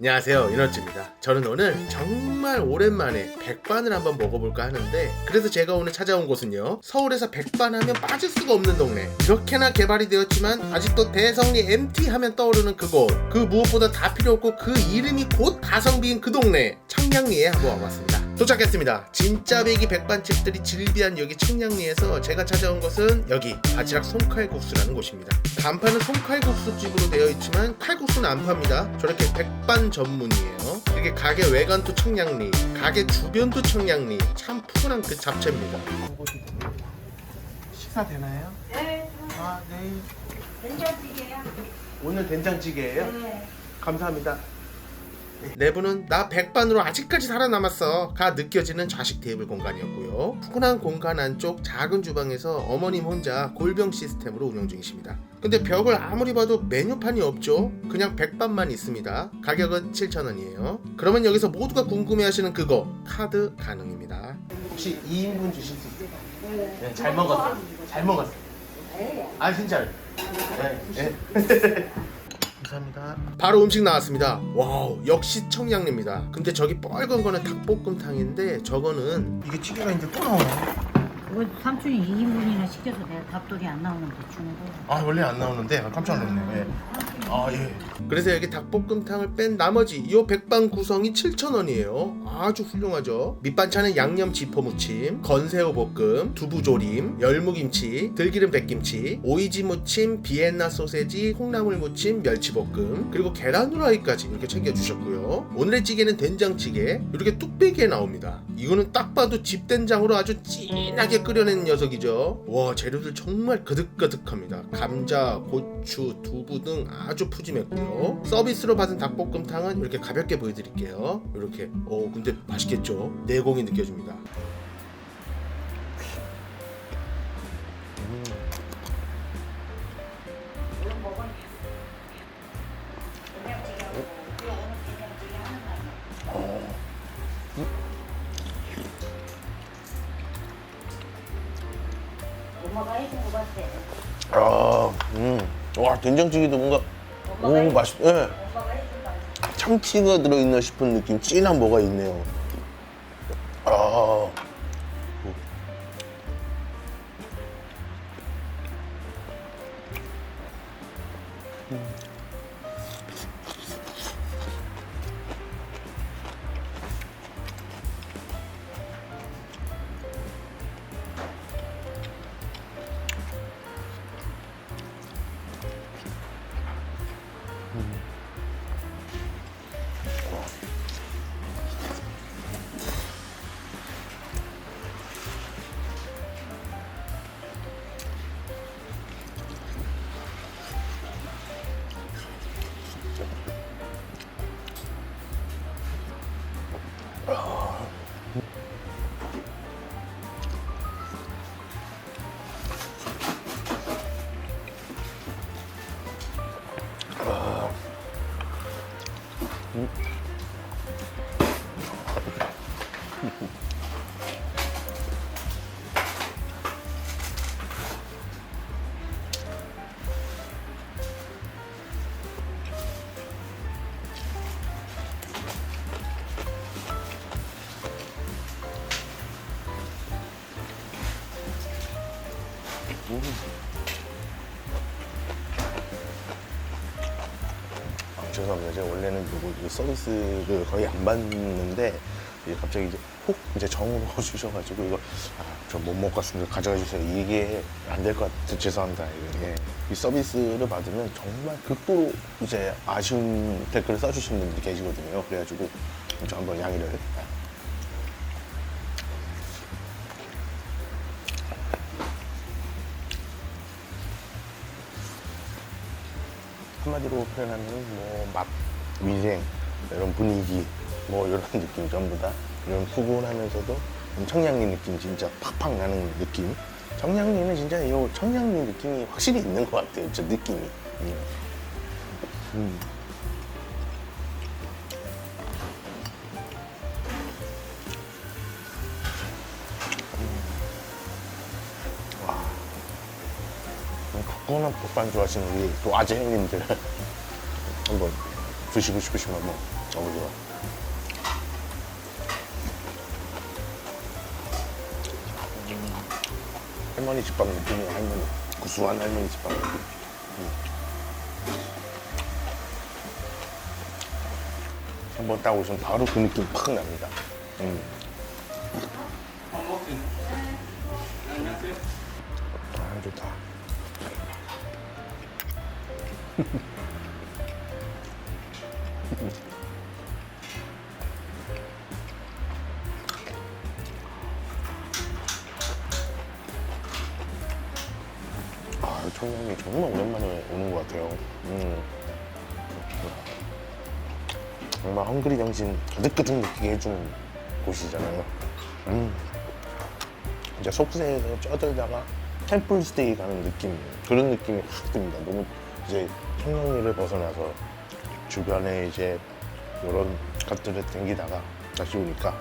안녕하세요 이너츠입니다. 저는 오늘 정말 오랜만에 백반을 한번 먹어볼까 하는데 그래서 제가 오늘 찾아온 곳은요 서울에서 백반 하면 빠질 수가 없는 동네. 이렇게나 개발이 되었지만 아직도 대성리 MT 하면 떠오르는 그곳 그 무엇보다 다 필요 없고 그 이름이 곧 가성비인 그 동네 청량리에 한번 와봤습니다 도착했습니다 진짜 배기 백반집들이 질비한 여기 청량리에서 제가 찾아온 것은 여기 바지락 손칼국수라는 곳입니다 간판은 손칼국수집으로 되어 있지만 칼국수는 안 팝니다 저렇게 백반 전문이에요 이게 가게 외관도 청량리 가게 주변도 청량리 참 푸근한 그 잡채입니다 식사 되나요? 네, 아 네. 된장찌개야. 오늘 된장찌개예요? 네. 감사합니다. 내부는 나 백반으로 아직까지 살아남았어 가 느껴지는 좌식 테이블 공간이었고요 푸근한 공간 안쪽 작은 주방에서 어머님 혼자 골병 시스템으로 운영 중이십니다 근데 벽을 아무리 봐도 메뉴판이 없죠 그냥 백반만 있습니다 가격은 7,000원이에요 그러면 여기서 모두가 궁금해하시는 그거 카드 가능입니다 혹시 2인분 주실 수 있어요? 네, 잘 먹었어요 잘 먹었어요 네. 아 진짜요? 네. 네. 감사합니다. 바로 음식 나왔습니다. 와우, 역시 청양리입니다. 근데 저기 빨간 거는 닭볶음탕인데 저거는 이게 찌개가 이제 또 나오네. 그거 삼촌이 2인분이나 시켜서 내가 답돌이 안 나오는데 주는 거. 아 원래 안 나오는데 아, 깜짝 놀랐네. 아 예. 그래서 여기 닭볶음탕을 뺀 나머지 이 백반 구성이 7,000원이에요. 아주 훌륭하죠. 밑반찬은 양념 지포 무침, 건새우 볶음, 두부조림, 열무김치, 들기름 백김치, 오이지 무침, 비엔나 소세지, 콩나물 무침, 멸치볶음, 그리고 계란 후라이까지 이렇게 챙겨주셨고요. 오늘의 찌개는 된장찌개 이렇게 뚝배기에 나옵니다. 이거는 딱 봐도 집된장으로 아주 진하게 끓여낸 녀석이죠. 와 재료들 정말 그득그득합니다. 감자, 고추, 두부 등 아주 푸짐했고요. 서비스로 받은 닭볶음탕은 이렇게 가볍게 보여드릴게요. 이렇게 어 근데 맛있겠죠? 내공이 느껴집니다. 엄마가 해준 거 같아. 아, 음. 와 된장찌개도 뭔가 오 맛있. 예. 참치가 들어있나 싶은 느낌 진한 뭐가 있네요. 아, 죄송합니다. 제가 원래는 요거 이 서비스를 거의 안 받는데 이제 갑자기 이제 혹 이제 정으로 주셔가지고 이거 아, 저 못 먹고 왔습니다. 가져가 주세요. 이게 안 될 것 같아. 죄송합니다. 이게 이 서비스를 받으면 정말 극도로 이제 아쉬운 댓글을 써주시는 분들이 계시거든요. 그래가지고 좀 한번 양해를 한마디로 표현하면 뭐맛 위생 이런 분위기 뭐 이런 느낌 전부 다 이런 푸근하면서도 좀 청량리 느낌 진짜 팍팍 나는 느낌 청량리는 진짜 이 청량리 느낌이 확실히 있는 것 같아요 저 느낌이 음. 음. 음, 코코넛 볶반 좋아하시는 우리 또 아재 형님들 한번 드시고 싶으시면 한번 어머니가 할머니 집밥 느낌이야 할머니 구수한 할머니 집밥 느낌 음. 한번 딱 오시면 바로 그 느낌 팍 납니다 음. 아 좋다 아, 청량리 정말 오랜만에 오는 것 같아요. 음. 정말 헝그리 정신 가득가득 느끼게 해주는 곳이잖아요. 음. 이제 속세에서 쪄들다가 템플스테이 가는 느낌, 그런 느낌이 확 듭니다. 너무 이제 청량리를 벗어나서 주변에 이제 이런 것들을 댕기다가 다시 오니까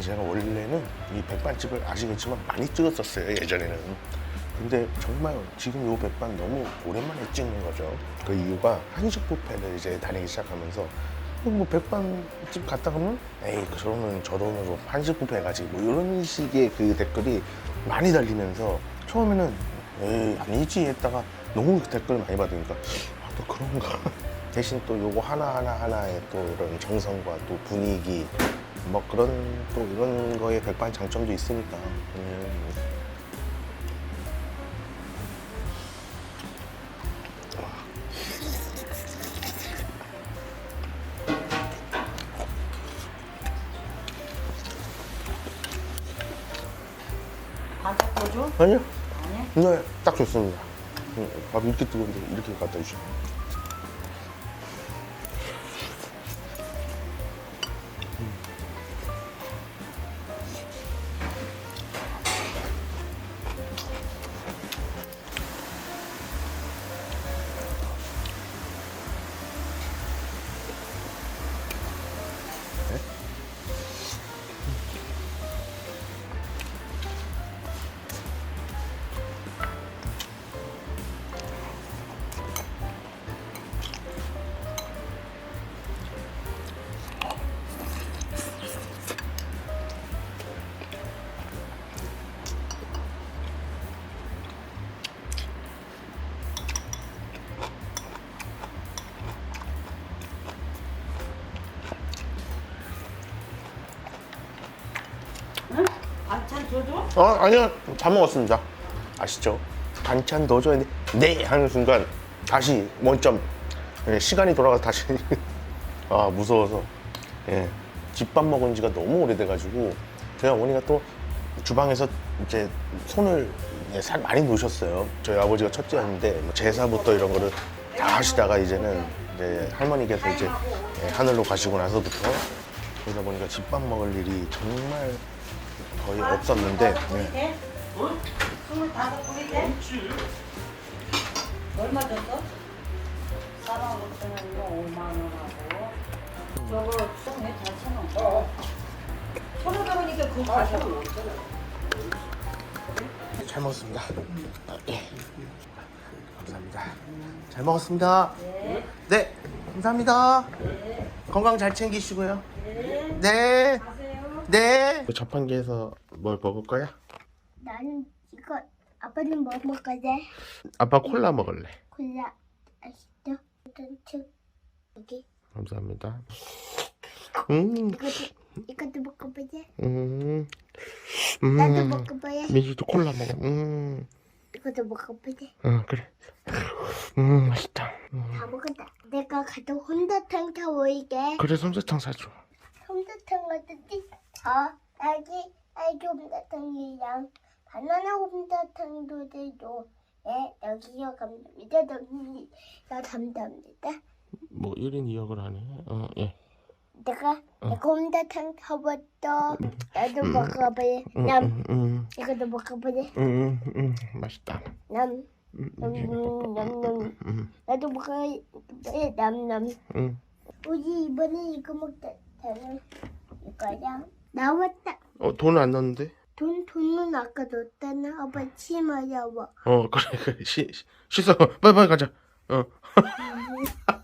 제가 원래는 이 백반집을 아시겠지만 많이 찍었었어요 예전에는. 근데 정말 지금 이 백반 너무 오랜만에 찍는 거죠. 그 이유가 한식 뷔페를 이제 다니기 시작하면서 뭐 백반집 갔다 가면 에이 그러면 저 돈으로 한식 뷔페 가지. 뭐 이런 식의 그 댓글이 많이 달리면서 처음에는 에이 아니지 했다가 너무 댓글 많이 받으니까 아, 또 그런가 대신 또 요거 하나하나 하나에 또 이런 정성과 또 분위기 뭐 그런 또 이런 거에 백반 장점도 있으니까 음. 반짝? 아니요 아니? 네, 딱 좋습니다 음, 밥 이렇게 뜨거운데 이렇게 갖다 주시면 반찬 더 줘? 어 아니요. 다 먹었습니다. 아시죠? 반찬 넣어줘야 돼 네! 하는 순간 다시 원점. 예, 시간이 돌아가서 다시. 아 무서워서. 예, 집밥 먹은 지가 너무 오래돼가지고 저희 어머니가 또 주방에서 이제 손을 예, 살 많이 놓으셨어요. 저희 아버지가 첫째였는데 뭐 제사부터 이런 거를 다 하시다가 이제는 이제 할머니께서 이제 예, 하늘로 가시고 나서부터 그러다 보니까 집밥 먹을 일이 정말 거의 없었는데 네. 스물다섯 뿌리 돼? 얼마 줬어? 4만 5천 원이고 5만 원하고 저거 수정해 4천 원. 천오백 원이니까 그거 4천 원 없잖아. 잘 먹었습니다. 아, 예. 감사합니다. 잘 먹었습니다. 네. 감사합니다. 건강 잘 챙기시고요. 네. 네. 자판기에서 뭘 먹을 거야? 나는 이거 아빠는 뭐 먹을 거지? 아빠 콜라 먹을래. 콜라 아시죠? 책 여기 감사합니다. 음, 이것도 이것도 먹어보지? 음, 나도 음. 먹어봐야 민지도 콜라 먹어. 음, 이것도 먹어보지? 응 그래. 음, 맛있다. 음. 다 먹었다. 내가 가도 혼자탕 타오이게 그래 솜사탕 사줘. 혼자탕 어떻게 저 딸기 딸기 혼자탕이랑 바나나 혼자탕도 들도 예 여기요 감사합니다. 여기요 감사합니다. 뭐 1인 2역을 하네. 어, 예. 내가 내가 혼자탕 타봤어. 나도 음. 먹어봐야 음, 남 음, 음, 이것도 먹어보지? 음, 음, 음, 맛있다. 남 음, 남, 음, 남, 남. 음, 나도 먹어야 남남. 음. 우리 이번에 이거 먹자. 저는 이거랑 나왔다. 어, 돈 안 넣는데? 돈 돈은 아까 줬잖아. 아빠 침 어려워. 어, 그래, 그래. 시, 시- 씻어. 빨리, 빨리 가자. 어.